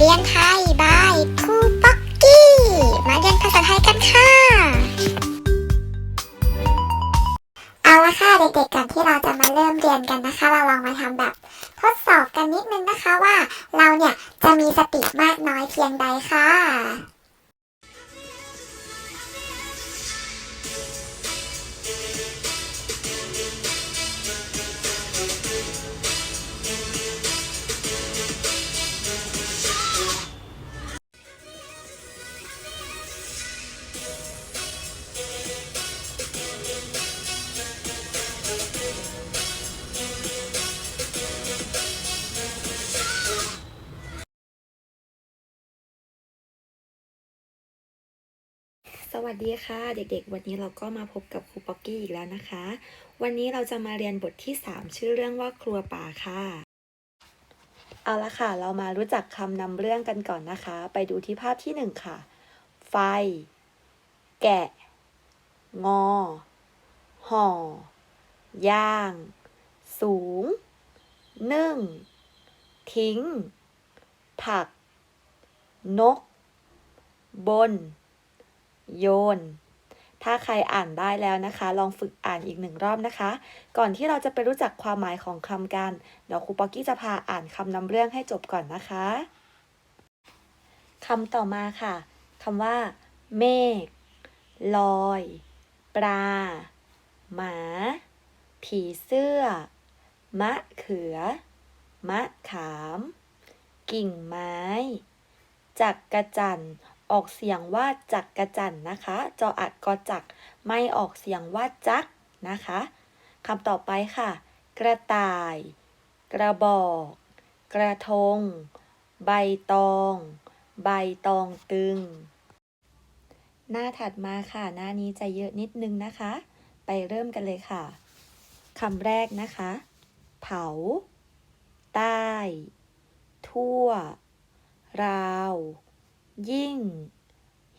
เรียนไทยบายครูป๊อกกี้ มาเรียนภาษาไทยกันค่ะ เอาละค่ะเด็กๆก่อนที่เราจะมาเริ่มเรียนกันนะคะ เราลองมาทำแบบ ทดสอบกันนิดนึงนะคะว่าเราเนี่ยจะมีสติมากน้อยเพียงใดค่ะ สวัสดีค่ะเด็กๆ วันนี้เราก็มาพบกับครูป๊อกกี้อีกแล้วนะคะ วันนี้เราจะมาเรียนบทที่ 3 ชื่อเรื่องว่าครัวป่าค่ะ เอาละค่ะ เรามารู้จักคำนำเรื่องกันก่อนนะคะ ไปดูที่ภาพที่ 1 ค่ะ ไฟ แกะ งอ ห่อย่าง สูง นึ่ง ทิ้ง ผัก นก บน โยน ถ้าใครอ่านได้แล้วนะคะ ลองฝึกอ่านอีกหนึ่งรอบนะคะ ก่อนที่เราจะไปรู้จักความหมายของคำกันเดี๋ยวครูป๊อกกี้จะพาอ่านคำนำเรื่องให้จบก่อนนะคะคำต่อมาค่ะคำว่า เมฆลอย ปลา หมา ผีเสื้อ มะเขือ มะขาม กิ่งไม้ จักกระจัน ออกเสียงว่าจักกระจันนะคะ จออัดกอจัก ไม่ออกเสียงว่าจักนะคะคำต่อไปค่ะ กระต่าย กระบอก กระทง ใบตอง ใบตองตึง หน้าถัดมาค่ะ หน้านี้จะเยอะนิดนึงนะคะ ไปเริ่มกันเลยค่ะคำแรกนะคะ เผา ใต้ ทั่ว ราว ยิ่ง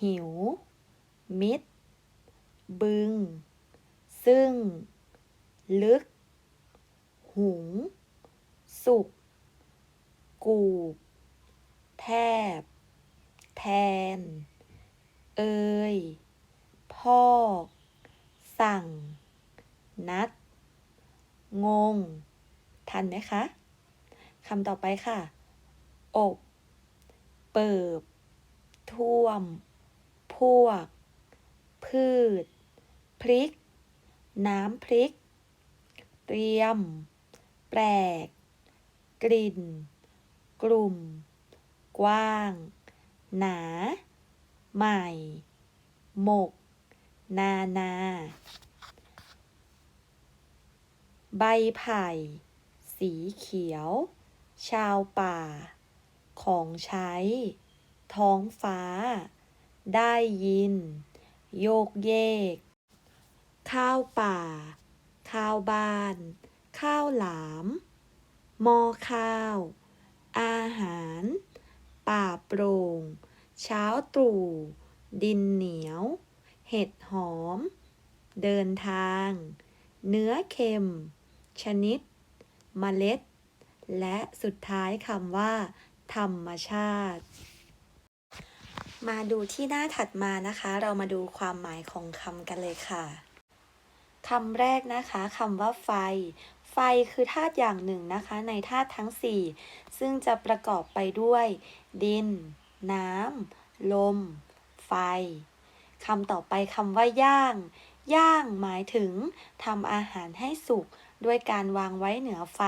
หิว มิด บึง ซึ่ง ลึก หุง สุก กูบ แทบ แทน เอ่ยพอกสั่ง นัด งง ทันไหมคะ คำต่อไปค่ะ อบ เปิบ ท่วม พวก พืช พริก น้ำพริก เตรียม แปลก กลิ่น กลุ่ม กว้าง หนา ใหม่ หมก นานา ใบไผ่ สีเขียว ชาวป่า ของใช้ ท้องฟ้า ได้ยิน โยกเยก ข้าวป่า ข้าวบ้าน ข้าวหลามหม้อข้าว อาหาร ป่าโปร่ง เช้าตรู่ ดินเหนียว เห็ดหอม เดินทาง เนื้อเค็ม ชนิด เมล็ด และสุดท้ายคำว่า ธรรมชาติ มาดูที่หน้าถัดมานะคะ เรามาดูความหมายของคำกันเลยค่ะคำแรกนะคะคำว่าไฟ ไฟคือธาตุอย่างหนึ่งนะคะ ในธาตุทั้ง 4 ซึ่งจะประกอบไปด้วย ดิน น้ำลม ไฟคำต่อไปคำว่าย่าง ย่างหมายถึงทำอาหารให้สุกด้วยการวางไว้เหนือไฟ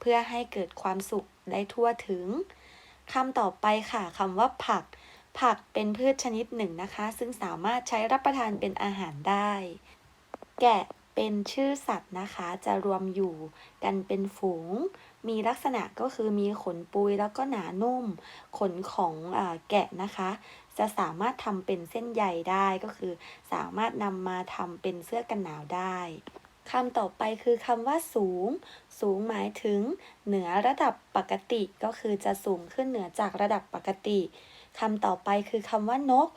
เพื่อให้เกิดความสุกได้ทั่วถึงคำต่อไปค่ะคำว่าผัก ผักเป็นพืชชนิดหนึ่งนะคะ ซึ่งสามารถใช้รับประทานเป็นอาหารได้ แกะเป็นชื่อสัตว์นะคะ จะรวมอยู่กันเป็นฝูง มีลักษณะก็คือมีขนปุยแล้วก็หนานุ่ม ขนของอาแกะนะคะ จะสามารถทำเป็นเส้นใยได้ก็คือ สามารถนำมาทำเป็นเสื้อกันหนาวได้คำต่อไปคือคำว่าสูง สูงหมายถึง เหนือระดับปกติก็คือจะสูงขึ้นเหนือจากระดับปกติ คำต่อไปคือคำว่านก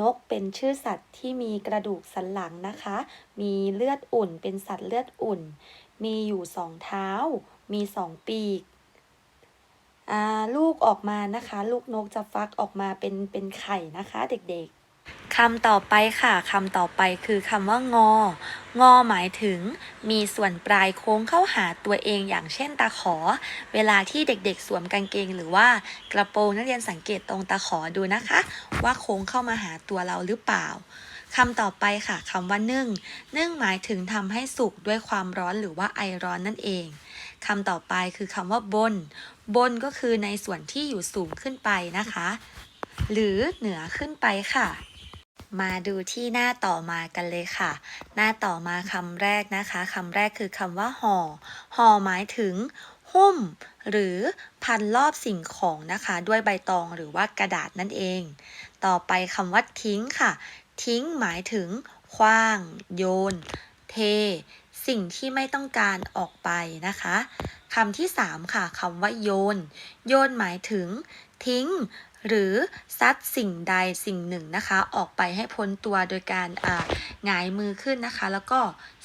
นกเป็นชื่อสัตว์ที่มีกระดูกสันหลังนะคะ มีเลือดอุ่นเป็นสัตว์เลือดอุ่น มีอยู่สองเท้า มีสองปีกลูกออกมานะคะ ลูกนกจะฟักออกมาเป็นเป็นไข่นะคะเด็กๆ คำต่อไปค่ะคำต่อไปคือคำว่างอ งอหมายถึง มีส่วนปลายโค้งเข้าหาตัวเองอย่างเช่นตาขอ เวลาที่เด็กๆ สวมกางเกง หรือว่ากระโปรงนักเรียนสังเกตตรงตาขอดูนะคะ ว่าโค้งเข้ามาหาตัวเราหรือเปล่าคำต่อไปค่ะคำว่านึ่ง นึ่งหมายถึงทำให้สุกด้วยความร้อนหรือว่าไอร้อนนั่นเองคำต่อไปคือคำว่าบน บนก็คือในส่วนที่อยู่สูงขึ้นไปนะคะ หรือเหนือขึ้นไปค่ะ มาดูที่หน้าต่อมากันเลยค่ะ หน้าต่อมาคำแรกนะคะคำแรกคือคำว่าห่อห่อหมายถึง หุ้ม หรือพันรอบสิ่งของนะคะ ด้วยใบตองหรือว่ากระดาษนั่นเอง ต่อไปคำว่าทิ้งค่ะ ทิ้งหมายถึงคว้าง โยน เท สิ่งที่ไม่ต้องการออกไปนะคะคำที่ 3 ค่ะคำว่าโยน โยนหมายถึง ทิ้ง หรือซัดสิ่งใดสิ่งหนึ่งนะคะ ออกไปให้พ้นตัวโดยการอ่าหงายมือขึ้นนะคะ แล้วก็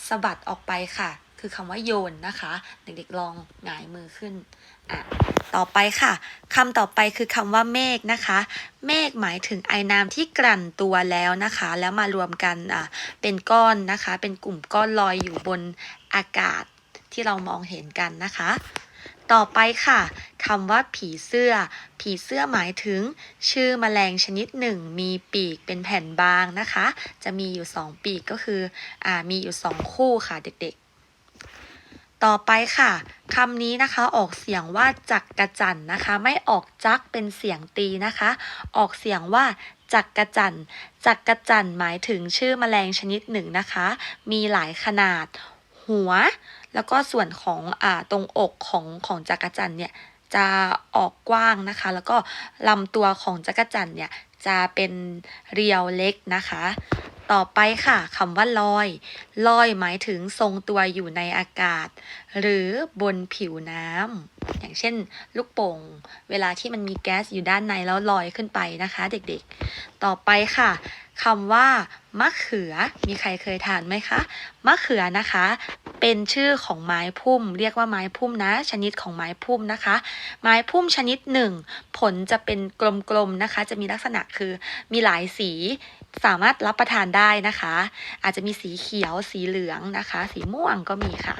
สะบัดออกไปค่ะ คือคำว่าโยนนะคะ เด็กๆลองหงายมือขึ้น ต่อไปค่ะคำต่อไปคือคำว่าเมฆนะคะ เมฆหมายถึงไอน้ำที่กลั่นตัวแล้วนะคะ แล้วมารวมกันอะเป็นก้อนนะคะ เป็นกลุ่มก้อนลอยอยู่บนอากาศที่เรามองเห็นกันนะคะ ต่อไปค่ะคำว่าผีเสื้อ ผีเสื้อหมายถึง ชื่อแมลงชนิดหนึ่ง มีปีกเป็นแผ่นบางนะคะ จะมีอยู่สองปีกก็คืออ่ามีอยู่สองคู่ค่ะเด็กๆ ต่อไปค่ะคำนี้นะคะออกเสียงว่าจักกระจันนะคะ ไม่ออกจักเป็นเสียงตีนะคะ ออกเสียงว่าจักกระจันจักกระจันหมายถึงชื่อแมลงชนิดหนึ่งนะคะ มีหลายขนาด หัว แล้วก็ส่วนของอ่าตรงอกของของจักกระจันเนี่ยจะออกกว้างนะคะ แล้วก็ลำตัวของจักรจันเนี่ยจะเป็นเรียวเล็กนะคะ ต่อไปค่ะคำว่าลอย ลอยหมายถึงทรงตัวอยู่ในอากาศ หรือบนผิวน้ำอย่างเช่น ลูกโป่ง เวลาที่มันมีแก๊สอยู่ด้านในแล้วลอยขึ้นไปนะคะ เด็กๆ ต่อไปค่ะคำว่ามะเขือ มีใครเคยทานไหมคะ มะเขือนะคะ เป็นชื่อของไม้พุ่ม เรียกว่าไม้พุ่มนะ ชนิดของไม้พุ่มนะคะ ไม้พุ่มชนิดหนึ่ง ผลจะเป็นกลมๆนะคะ จะมีลักษณะคือมีหลายสี สามารถรับประทานได้นะคะ อาจจะมีสีเขียวสีเหลืองนะคะ สีม่วงก็มีค่ะ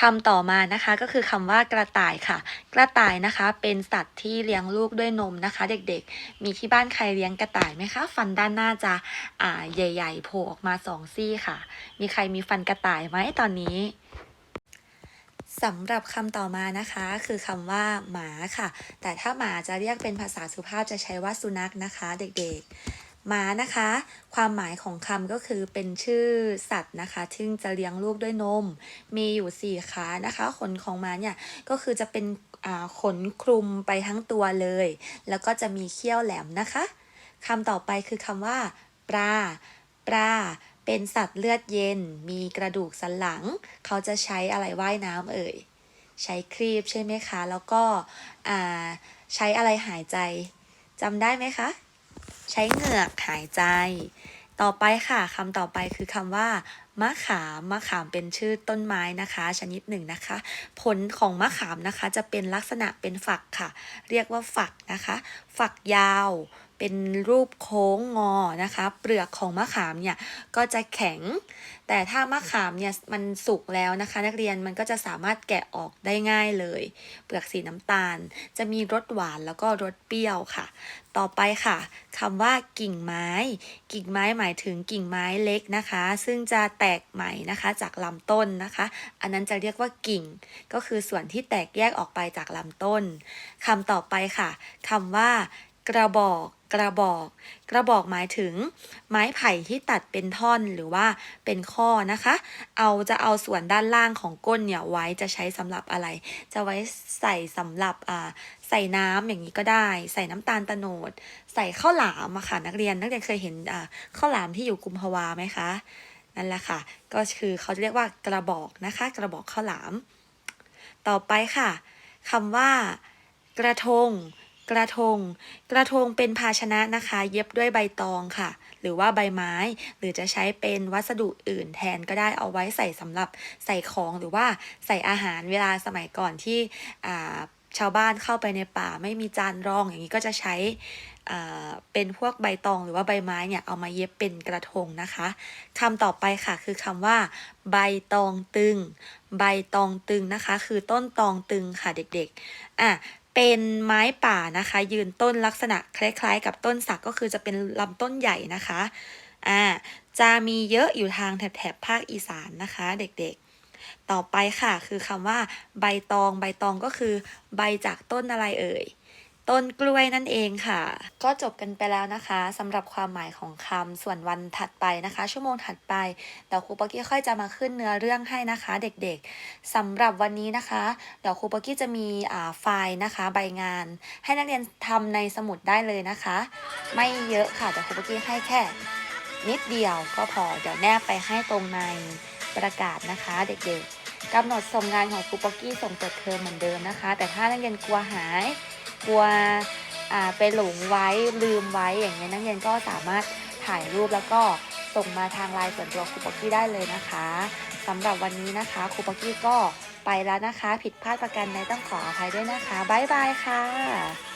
คำต่อมานะคะก็คือคำว่ากระต่ายค่ะ กระต่ายนะคะเป็นสัตว์ที่เลี้ยงลูกด้วยนมนะคะ เด็กๆ มีที่บ้านใครเลี้ยงกระต่ายไหมคะ ฟันด้านหน้าจะอ่าใหญ่ ๆ โผล่ออกมาสองซี่ค่ะ มีใครมีฟันกระต่ายไหมตอนนี้สำหรับคำต่อมานะคะ คือคำว่าหมาค่ะ แต่ถ้าหมาจะเรียกเป็นภาษาสุภาพจะใช้ว่าสุนัขนะคะ เด็กๆ ม้านะคะ ความหมายของคำก็คือเป็นชื่อสัตว์นะคะซึ่งจะเลี้ยงลูกด้วยนม มีอยู่สี่ขานะคะ ขนของหมาเนี่ยก็คือจะเป็นขนคลุมไปทั้งตัวเลย แล้วก็จะมีเขี้ยวแหลมนะคะคำต่อไปคือคำว่า ปลา ปลา เป็นสัตว์เลือดเย็น มีกระดูกสันหลัง เขาจะใช้อะไรว่ายน้ำเอ่ย ใช้ครีบใช่ไหมคะ แล้วก็อ่าใช้อะไรหายใจจำได้ไหมคะ ใช้เหงือกหายใจ ต่อไปค่ะคำต่อไปคือคำว่ามะขามมะขามเป็นชื่อต้นไม้นะคะ ชนิดหนึ่งนะคะ ผลของมะขามนะคะ จะเป็นลักษณะเป็นฝักค่ะ เรียกว่าฝักนะคะ ฝักยาว เป็นรูปโค้งงอนะคะ เปลือกของมะขามเนี่ยก็จะแข็ง แต่ถ้ามะขามเนี่ยมันสุกแล้วนะคะ นักเรียนมันก็จะสามารถแกะออกได้ง่ายเลย เปลือกสีน้ำตาล จะมีรสหวานแล้วก็รสเปรี้ยวค่ะ ต่อไปค่ะคำว่ากิ่งไม้ กิ่งไม้หมายถึงกิ่งไม้เล็กนะคะ ซึ่งจะแตกใหม่นะคะจากลำต้นนะคะ อันนั้นจะเรียกว่ากิ่ง ก็คือส่วนที่แตกแยกออกไปจากลำต้นคำต่อไปค่ะคำว่ากระบอกกระบอก กระบอกหมายถึง ไม้ไผ่ที่ตัดเป็นท่อนหรือว่าเป็นข้อนะคะ เอาจะเอาส่วนด้านล่างของก้นเนี่ยไว้จะใช้สำหรับอะไร จะไว้ใส่สำหรับอ่า ส่น้ำอย่างนี้ก็ได้ ใส่น้ำตาลตะโนด ใส่ข้าวหลามอะค่ะนักเรียนนักเรียนเคยเห็นอ่าข้าวหลามที่อยู่กุมภาวาไหมคะนั่นแหละค่ะ ก็คือเขาจะเรียกว่ากระบอกนะคะ กระบอกข้าวหลาม ต่อไปค่ะคำว่า กระทง กระทง กระทงเป็นภาชนะนะคะ เย็บด้วยใบตองค่ะ หรือว่าใบไม้ หรือจะใช้เป็นวัสดุอื่นแทนก็ได้เอาไว้ใส่สำหรับใส่ของหรือว่าใส่อาหารเวลาสมัยก่อนที่อ่า ชาวบ้านเข้าไปในป่าไม่มีจานรองอย่างนี้ก็จะใช้เป็นพวกใบตองหรือว่าใบไม้เนี่ยเอามาเย็บเป็นกระทงนะคะคำต่อไปค่ะคือคำว่า ใบตองตึง ใบตองตึงนะคะ คือต้นตองตึงค่ะเด็กๆอะเป็นไม้ป่านะคะ ยืนต้นลักษณะคล้ายๆ กับต้นสักก็คือจะเป็นลำต้นใหญ่นะคะอ่าจะมีเยอะอยู่ทางแถบๆภาคอีสานนะคะ เด็กๆ ต่อไปค่ะ คือคำว่า ใบตอง ใบตองก็คือ ใบจากต้นอะไรเอ่ย ต้นกล้วยนั่นเองค่ะ ก็จบกันไปแล้วนะคะสำหรับความหมายของคำส่วนวันถัดไปนะคะ ชั่วโมงถัดไปเดี๋ยวครูปกี้ค่อยจะมาขึ้นเนื้อเรื่องให้นะคะ เด็กๆสำหรับวันนี้นะคะเดี๋ยวครูปกี้จะมีอ่าไฟล์นะคะ ใบงาน ให้นักเรียนทำในสมุดได้เลยนะคะ ไม่เยอะค่ะแต่ครูปกกี้ให้แค่นิดเดียวก็พอ เดี๋ยวแนบไปให้ตรงใน ประกาศนะคะเด็กๆกำหนดส่งงานของครูปกกี้ส่งเปิดเทอมเหมือนเดิมนะคะ แต่ถ้านักเรียนกลัวหาย กลัวไปหลงไว้ลืมไว้อย่างเงี้ยนักเรียนก็สามารถถ่ายรูปแล้วก็ส่งมาทางไลน์ส่วนตัวครูปกกี้ได้เลยนะคะสำหรับวันนี้นะคะครูปกกี้ก็ไปแล้วนะคะ ผิดพลาดประกันใดต้องขออภัยด้วยนะคะบ๊ายบายค่ะ